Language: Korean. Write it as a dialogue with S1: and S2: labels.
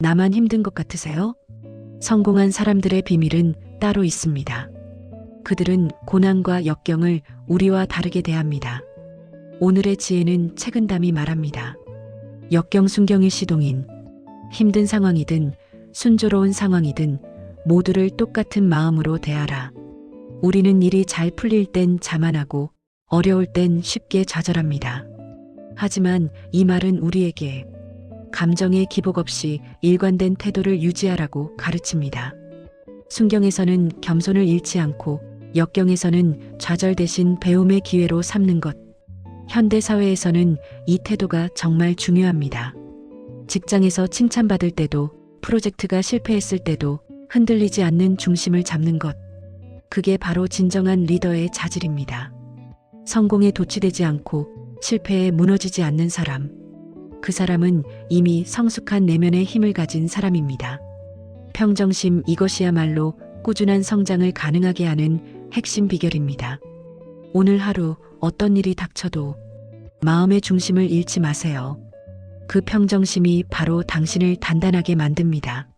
S1: 나만 힘든 것 같으세요? 성공한 사람들의 비밀은 따로 있습니다. 그들은 고난과 역경을 우리와 다르게 대합니다. 오늘의 지혜는 책은담이 말합니다. 역경 순경의 시동인 힘든 상황이든 순조로운 상황이든 모두를 똑같은 마음으로 대하라. 우리는 일이 잘 풀릴 땐 자만하고 어려울 땐 쉽게 좌절합니다. 하지만 이 말은 우리에게 감정의 기복 없이 일관된 태도를 유지하라고 가르칩니다. 순경에서는 겸손을 잃지 않고 역경에서는 좌절 대신 배움의 기회로 삼는 것. 현대 사회에서는 이 태도가 정말 중요합니다. 직장에서 칭찬받을 때도 프로젝트가 실패했을 때도 흔들리지 않는 중심을 잡는 것. 그게 바로 진정한 리더의 자질입니다. 성공에 도취되지 않고 실패에 무너지지 않는 사람. 그 사람은 이미 성숙한 내면의 힘을 가진 사람입니다. 평정심 이것이야말로 꾸준한 성장을 가능하게 하는 핵심 비결입니다. 오늘 하루 어떤 일이 닥쳐도 마음의 중심을 잃지 마세요. 그 평정심이 바로 당신을 단단하게 만듭니다.